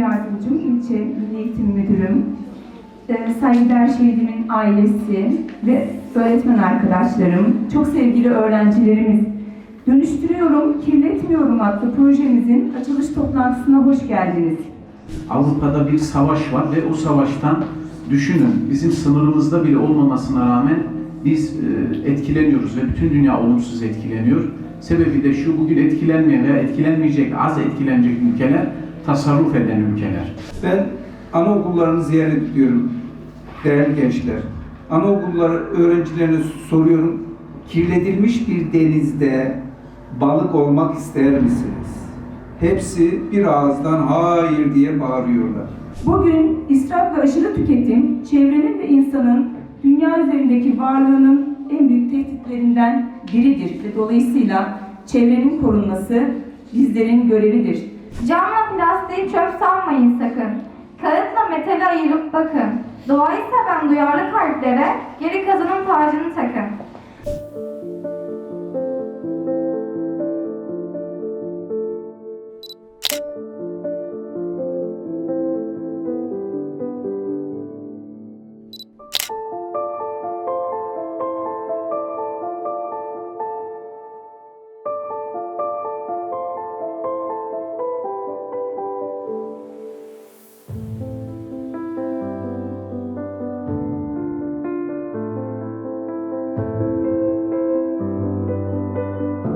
Yardımcım, ilçe Milli Eğitim Müdürüm, e, saygıdeğer şehidimin ailesi ve öğretmen arkadaşlarım, çok sevgili öğrencilerimiz, Dönüştürüyorum, Kirletmiyorum adlı projemizin açılış toplantısına hoş geldiniz. Avrupa'da bir savaş var ve o savaştan düşünün bizim sınırımızda bile olmamasına rağmen biz e, etkileniyoruz ve bütün dünya olumsuz etkileniyor. Sebebi de şu bugün etkilenmeyen veya etkilenmeyecek, az etkilenecek ülkeler tasarruf eden ülkeler. Ben anaokullarını ziyaret ediyorum değerli gençler. Anaokulları öğrencilerine soruyorum. Kirletilmiş bir denizde balık olmak ister misiniz? Hepsi bir ağızdan hayır diye bağırıyorlar. Bugün israf ve aşırı tüketim, çevrenin ve insanın dünya üzerindeki varlığının en büyük tehditlerinden biridir ve dolayısıyla çevrenin korunması bizlerin görevidir. Camla plastiği çöp sanmayın sakın. Kağıtla metali ayırıp bakın. Doğayı seven duyarlı kalplere geri kazanın tacını Música